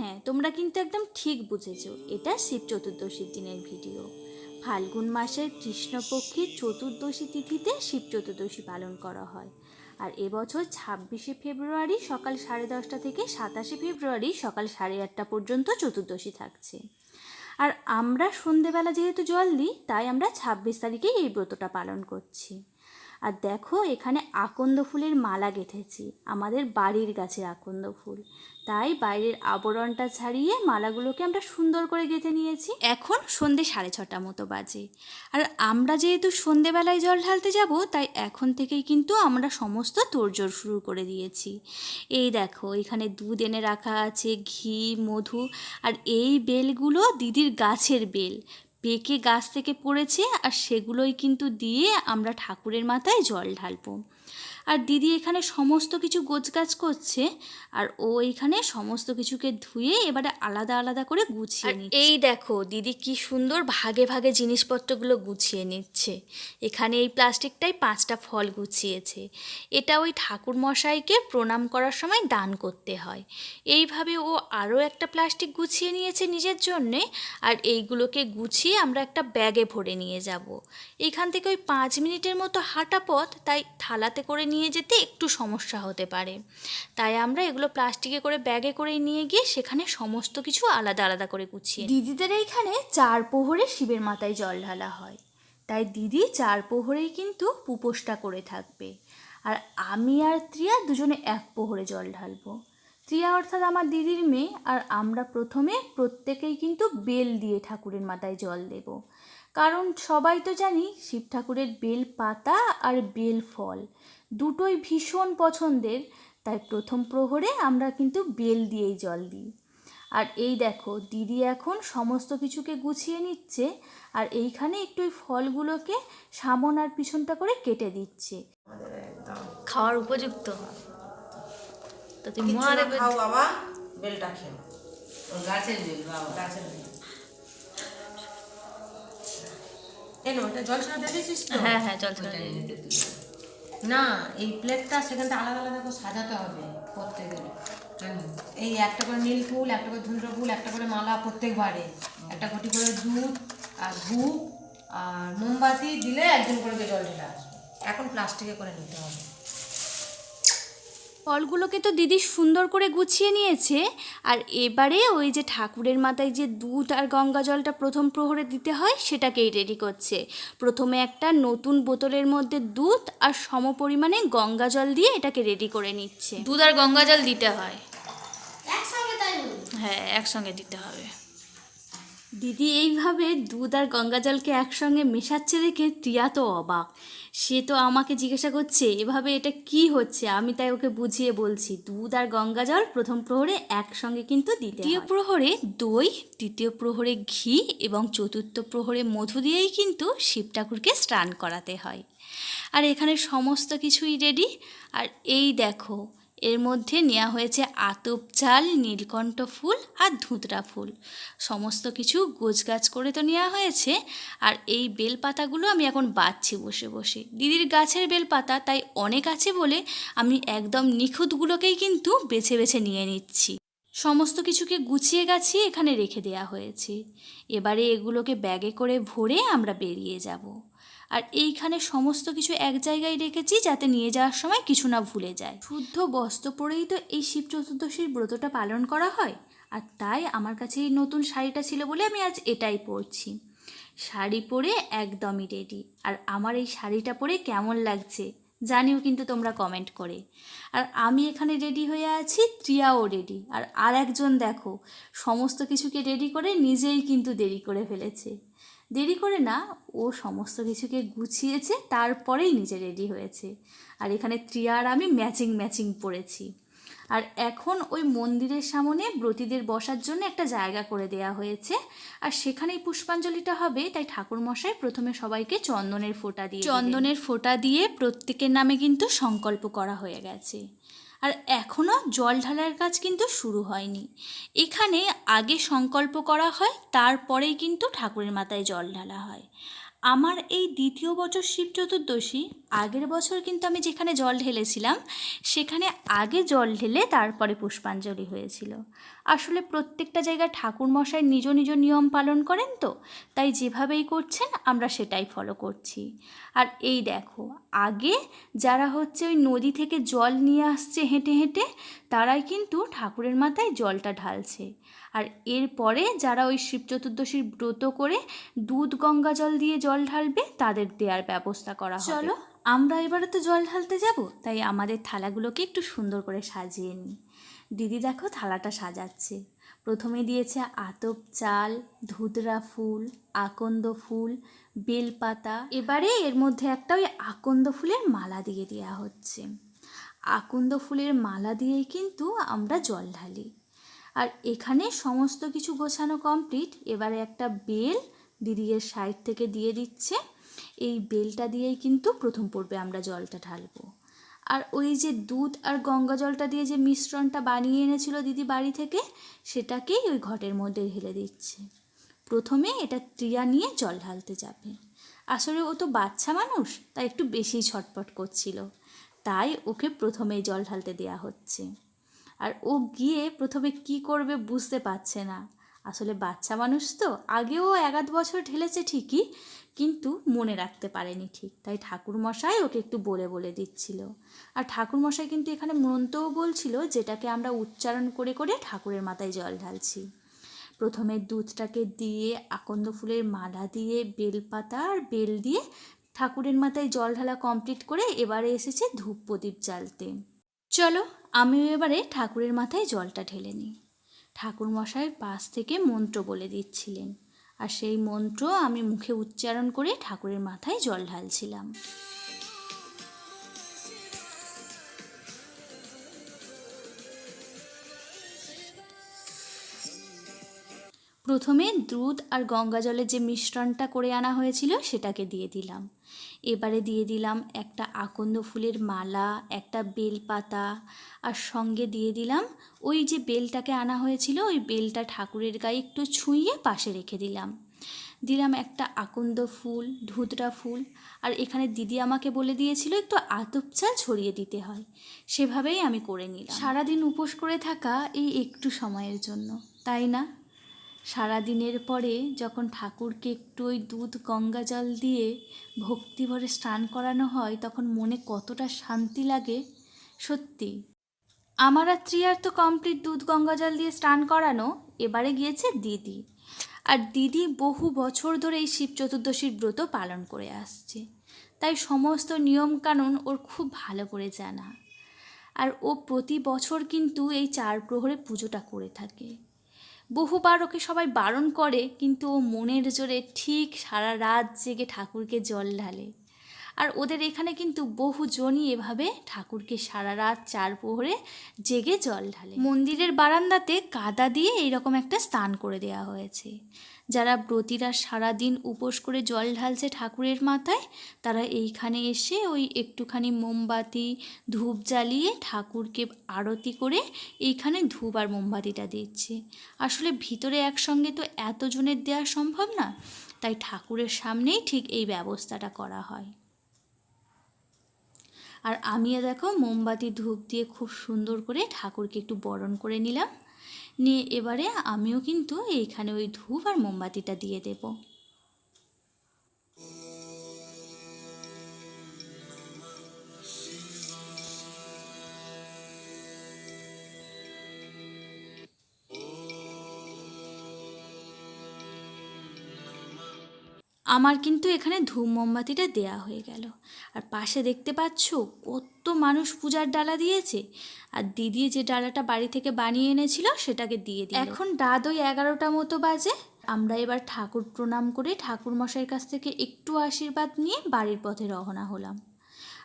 হ্যাঁ তোমরা কিন্তু একদম ঠিক বুঝেছ। এটা শিব চতুর্দশীর দিনের ভিডিও। ফাল্গুন মাসের কৃষ্ণপক্ষের চতুর্দশী তিথিতে শিব চতুর্দশী পালন করা হয়। আর এবছর ছাব্বিশে ফেব্রুয়ারি সকাল সাড়ে দশটা থেকে সাতাশে ফেব্রুয়ারি সকাল সাড়ে আটটা পর্যন্ত চতুর্দশী থাকছে। আর আমরা সন্ধেবেলা যেহেতু জল দিই, তাই আমরা ছাব্বিশ তারিখেই এই ব্রতটা পালন করছি। আর দেখো, এখানে আকন্দ ফুলের মালা গেঁথেছি। আমাদের বাড়ির গাছের আকন্দ ফুল। তাই বাইরের আবরণটা ছাড়িয়ে মালাগুলোকে আমরা সুন্দর করে গেঁথে নিয়েছি। এখন সন্ধে সাড়ে ছটা মতো বাজে। আর আমরা যেহেতু সন্ধেবেলায় জল ঢালতে যাব, তাই এখন থেকেই কিন্তু আমরা সমস্ত তোড়জোড় শুরু করে দিয়েছি। এই দেখো, এখানে দুধ এনে রাখা আছে ঘি, মধু, আর এই বেলগুলো দিদির গাছের বেল। পেকে গাছ থেকে পড়েছে আর সেগুলোই কিন্তু দিয়ে আমরা ঠাকুরের মাথায় জল ঢালবো। আর দিদি এখানে সমস্ত কিছু গোছগাছ করছে আর ও এখানে সমস্ত কিছুকে ধুয়ে এবারে আলাদা আলাদা করে গুছিয়ে নিচ্ছে। এই দেখো দিদি কি সুন্দর ভাগে ভাগে জিনিসপত্রগুলো গুছিয়ে নিচ্ছে। এখানে এই প্লাস্টিকটাই পাঁচটা ফল গুছিয়েছে। এটা ওই ঠাকুর মশাইকে প্রণাম করার সময় দান করতে হয়। এইভাবে ও আরও একটা প্লাস্টিক গুছিয়ে নিয়েছে নিজের জন্যে। আর এইগুলোকে গুছিয়ে আমরা একটা ব্যাগে ভরে নিয়ে যাব। এখান থেকে ওই পাঁচ মিনিটের মতো হাঁটা পথ, তাই থালাতে করে নিয়ে যেতে একটু সমস্যা হতে পারে। তাই আমরা এগুলো প্লাস্টিকে করে ব্যাগে করে নিয়ে গিয়ে সেখানে সমস্ত কিছু আলাদা আলাদা করে গুছিয়ে দিদিদের এইখানে চার পোহরে শিবের মাথায় জল ঢালা হয়। তাই দিদি চার পোহরেই কিন্তু উপোসটা করে থাকবে। আর আমি আর ত্রিয়া দুজনে এক পোহরে জল ঢালবো। ত্রিয়া অর্থাৎ আমার দিদির মেয়ে, আর আমরা প্রথমে প্রত্যেকেই কিন্তু বেল দিয়ে ঠাকুরের মাথায় জল দেব। কারণ সবাই তো জানি শিব ঠাকুরের বেল পাতা আর বেল ফল, দুটোই ভীষণ পছন্দের। তাই প্রথম প্রহরে আমরা কিন্তু বেল দিয়েই জল দিই। আর এই দেখো, দিদি এখন সমস্ত কিছুকে গুছিয়ে নিচ্ছে, আর এইখানে একটু ওই ফলগুলোকে সামন আর পিছনটা করে কেটে দিচ্ছে। খাওয়ার উপযুক্ত। তো তুমি কিচ্ছু খাও বাবা বেলটা খেও ওর গাছের বেল বাবা গাছের বেল। এ নো এটা জল ছাড়া দিয়ে দিয়েছিস তো? হ্যাঁ হ্যাঁ ওটা নিতে না এই প্লেটটা সেখানটা আলাদা আলাদা করে সাজাতে হবে প্রত্যেকের? এই একটা করে নীল ফুল একটা করে ধুন্দ্র ফুল একটা করে মালা প্রত্যেকবারে একটা ঘটি করে দুধ আর ধূপ আর মোমবাতি দিলে একজন করে জল ঢেলে আসবে। এখন প্লাস্টিকে করে নিতে হবে। ফলগুলোকে তো দিদি সুন্দর করে গুছিয়ে নিয়েছে। আর এবারে ওই যে ঠাকুরের মাথায় যে দুধ আর গঙ্গা জলটা প্রথম প্রহরে দিতে হয় সেটাকেই রেডি করছে। প্রথমে একটা নতুন বোতলের মধ্যে দুধ আর সম পরিমাণে গঙ্গা জল দিয়ে এটাকে রেডি করে নিচ্ছে। দুধ আর গঙ্গা জল দিতে হয়। হ্যাঁ একসঙ্গে দিতে হবে। দিদি এইভাবে দুধ আর গঙ্গা জলকে একসঙ্গে মেশাচ্ছে দেখে টিয়া তো অবাক। সে তো আমাকে জিজ্ঞাসা করছে এভাবে এটা কি হচ্ছে? আমি তাই ওকে বুঝিয়ে বলছি দুধ আর গঙ্গা জল প্রথম প্রহরে একসঙ্গে কিন্তু দিতে দ্বিতীয় প্রহরে দই তৃতীয় প্রহরে ঘি এবং চতুর্থ প্রহরে মধু দিয়েই কিন্তু শিব ঠাকুরকে স্নান করাতে হয়। আর এখানে সমস্ত কিছুই রেডি আর এই দেখো এর মধ্যে নেওয়া হয়েছে আতপ চাল, নীলকণ্ঠ ফুল আর ধুতরা ফুল। সমস্ত কিছু গোছগাছ করে তো নেওয়া হয়েছে। আর এই বেলপাতাগুলো আমি এখন বাচ্ছি বসে বসে। দিদির গাছের বেলপাতা তাই অনেক আছে বলে আমি একদম নিখুঁতগুলোকেই কিন্তু বেছে বেছে নিয়ে নিচ্ছি। সমস্ত কিছুকে গুছিয়ে গাছিয়ে এখানে রেখে দেওয়া হয়েছে। এবারে এগুলোকে ব্যাগে করে ভরে আমরা বেরিয়ে যাব। আর এইখানে সমস্ত কিছু এক জায়গায় রেখেছি যাতে নিয়ে যাওয়ার সময় কিছু না ভুলে যায়। শুদ্ধ বস্ত্র পরেই তো এই শিব চতুর্দশীর ব্রতটা পালন করা হয়। আর তাই আমার কাছে এই নতুন শাড়িটা ছিল বলে আমি আজ এটাই পরছি। শাড়ি পরে একদমই রেডি আর আমার এই শাড়িটা পরে কেমন লাগছে জানিও কিন্তু তোমরা কমেন্ট করে। আর আমি এখানে রেডি হয়ে আছি, ত্রিয়াও রেডি আর আর একজন দেখো, সমস্ত কিছুকে রেডি করে নিজেই কিন্তু দেরি করে ফেলেছে। দেরি করে না ও সমস্ত কিছুকে গুছিয়েছে তারপরেই নিজে রেডি হয়েছে। আর এখানে ত্রিয়ার আমি ম্যাচিং ম্যাচিং পড়েছি। আর এখন ওই মন্দিরের সামনে ব্রতীদের বসার জন্য একটা জায়গা করে দেয়া হয়েছে। আর সেখানেই পুষ্পাঞ্জলিটা হবে তাই ঠাকুরমশাই প্রথমে সবাইকে চন্দনের ফোঁটা দিয়ে চন্দনের ফোঁটা দিয়ে প্রত্যেকের নামে কিন্তু সংকল্প করা হয়ে গেছে। আর এখনও জল ঢালার কাজ কিন্তু শুরু হয়নি। এখানে আগে সংকল্প করা হয়, তারপরেই কিন্তু ঠাকুরের মাথায় জল ঢালা হয়। আমার এই দ্বিতীয় বছর শিব চতুর্দশী, আগের বছর কিন্তু আমি যেখানে জল ঢেলেছিলাম, সেখানে আগে জল ঢেলে তারপরে পুষ্পাঞ্জলি হয়েছিল। আসলে প্রত্যেকটা জায়গায় ঠাকুরমশাই নিজ নিজ নিয়ম পালন করেন তো, তাই যেভাবেই করছেন আমরা সেটাই ফলো করছি। আর এই দেখো, আগে যারা হচ্ছে ওই নদী থেকে জল নিয়ে আসছে হেঁটে হেঁটে, তারাই কিন্তু ঠাকুরের মাথায় জলটা ঢালছে। আর এরপরে যারা ওই শিব চতুর্দশীর ব্রত করে দুধ গঙ্গা জল দিয়ে জল ঢালবে, তাদের দেওয়ার ব্যবস্থা করা হবে। চলো, আমরা এবারে তো জল ঢালতে যাব, তাই আমাদের থালাগুলোকে একটু সুন্দর করে সাজিয়ে নিই। দিদি দেখো থালাটা সাজাচ্ছে। প্রথমে দিয়েছে আতপ চাল, ধুতরা ফুল, আকন্দ ফুল, বেলপাতা। এবারে এর মধ্যে একটা ওই আকন্দ ফুলের মালা দিয়ে দেওয়া হচ্ছে। আকন্দ ফুলের মালা দিয়েই কিন্তু আমরা জল ঢালি। আর এখানে সমস্ত কিছু গোছানো কমপ্লিট এবারে একটা বেল দিদির সাইড থেকে দিয়ে দিচ্ছে। এই বেলটা দিয়েই কিন্তু প্রথম পর্বে আমরা জলটা ঢালবো। আর ওই যে দুধ আর গঙ্গা জলটা দিয়ে যে মিশ্রণটা বানিয়ে এনেছিল দিদি বাড়ি থেকে, সেটাকেই ওই ঘটের মধ্যে ঢেলে দিচ্ছে। প্রথমে এটা ত্রিয়া নিয়ে জল ঢালতে যাবে। আসলে ও তো বাচ্চা মানুষ, তাই একটু বেশিই ছটপট করছিল। তাই ওকে প্রথমেই জল ঢালতে দেওয়া হচ্ছে। আর ও গিয়ে প্রথমে কি করবে বুঝতে পারছে না। আসলে বাচ্চা মানুষ তো, আগেও এক আধ বছর ঢেলেছে ঠিকই, কিন্তু মনে রাখতে পারেনি ঠিক। তাই ঠাকুরমশাই ওকে একটু বলে বলে দিচ্ছিল। আর ঠাকুরমশাই কিন্তু এখানে মন্ত্রও বলছিল যেটাকে আমরা উচ্চারণ করে করে ঠাকুরের মাথায় জল ঢালছি। প্রথমে দুধটাকে দিয়ে আকন্দ ফুলের মালা দিয়ে, বেলপাতা আর বেল দিয়ে ঠাকুরের মাথায় জল ঢালা কমপ্লিট করে এবারে এসেছে ধূপ প্রদীপ জ্বালতে। চলো, আমিও এবারে ঠাকুরের মাথায় জলটা ঢেলে নিই। ঠাকুর মশাইয়ের পাশ থেকে মন্ত্র বলে দিচ্ছিলেন। আর সেই মন্ত্র আমি মুখে উচ্চারণ করে ঠাকুরের মাথায় জল ঢালছিলাম। প্রথমে দুধ আর গঙ্গা জলের যে মিশ্রণটা করে আনা হয়েছিল, সেটাকে দিয়ে দিলাম। এবারে দিয়ে দিলাম একটা আকন্দ ফুলের মালা, একটা বেলপাতা আর সঙ্গে দিয়ে দিলাম ওই যে বেলটাকে আনা হয়েছিল, ওই বেলটা ঠাকুরের গায়ে একটু ছুঁয়ে পাশে রেখে দিলাম। দিলাম একটা আকন্দ ফুল, ধুতরা ফুল আর এখানে দিদি আমাকে বলে দিয়েছিল একটু আতপ চাল ছড়িয়ে দিতে হয়, সেভাবেই আমি করে নিলাম। সারাদিন উপোস করে থাকা এই একটু সময়ের জন্য, তাই না? সারাদিনের পরে যখন ঠাকুরকে একটু ওই দুধ, গঙ্গা জল দিয়ে ভক্তি ভরে স্নান করানো হয়, তখন মনে কতটা শান্তি লাগে। সত্যি, আমার আর ত্রিয়ার তো কমপ্লিট দুধ, গঙ্গা জল দিয়ে স্নান করানো। এবারে গিয়েছে দিদি। আর দিদি বহু বছর ধরে এই শিব চতুর্দশীর ব্রত পালন করে আসছে। তাই সমস্ত নিয়মকানুন ওর খুব ভালো করে জানা। আর ও প্রতি বছর কিন্তু এই চার প্রহরে পুজোটা করে থাকে। বহুবার ওকে সবাই বারণ করে, কিন্তু ও মনের জোরে ঠিক সারা রাত জেগে ঠাকুরকে জল ঢালে। আর ওদের এখানে কিন্তু বহুজনই এভাবে ঠাকুরকে সারা রাত চার প্রহরে জেগে জল ঢালে। মন্দিরের বারান্দাতে কাদা দিয়ে এইরকম একটা স্থান করে দেওয়া হয়েছে। যারা ব্রতীরা সারাদিন উপোস করে জল ঢালছে ঠাকুরের মাথায়, তারা এইখানে এসে ওই একটুখানি মোমবাতি, ধূপ জ্বালিয়ে ঠাকুরকে আরতি করে এইখানে ধূপ আর মোমবাতিটা দিচ্ছে। আসলে ভিতরে একসঙ্গে তো এতজনের দেওয়া সম্ভব না, তাই ঠাকুরের সামনেই ঠিক এই ব্যবস্থাটা করা হয়। আর আমিও দেখো মোমবাতি ধূপ দিয়ে খুব সুন্দর করে ঠাকুরকে একটু বরণ করে নিলাম। নিয়ে এবারে আমিও কিন্তু এইখানে ওই ধূপ আর মোমবাতিটা দিয়ে দেব। আমার কিন্তু এখানে ধূপ মোমবাতিটা দেয়া হয়ে গেল। আর পাশে দেখতে পাচ্ছ কত মানুষ পূজার ডালা দিয়েছে। আর দিদি যে ডালাটা বাড়ি থেকে বানিয়ে এনেছিল সেটাকে দিয়ে দিল। এখন রাত ওই এগারোটা মতো বাজে। আমরা এবার ঠাকুর প্রণাম করে ঠাকুর মশাইয়ের কাছ থেকে একটু আশীর্বাদ নিয়ে বাড়ির পথে রওনা হলাম।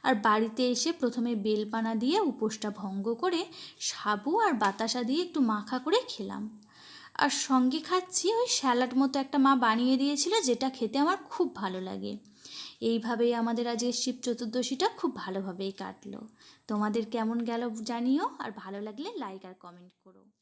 আর বাড়িতে এসে প্রথমে বেলপানা দিয়ে উপোসটা ভঙ্গ করে সাবু আর বাতাসা দিয়ে একটু মাখা করে খেলাম। আর সঙ্গে খাচ্ছি ওই স্যালাড মতো একটা মা বানিয়ে দিয়েছিল, যেটা খেতে আমার খুব ভালো লাগে। এইভাবেই আমাদের আজকে শিব চতুর্দশীটা খুব ভালোভাবেই কাটলো। তোমাদের কেমন গেল জানিও, আর ভালো লাগলে লাইক আর কমেন্ট করো।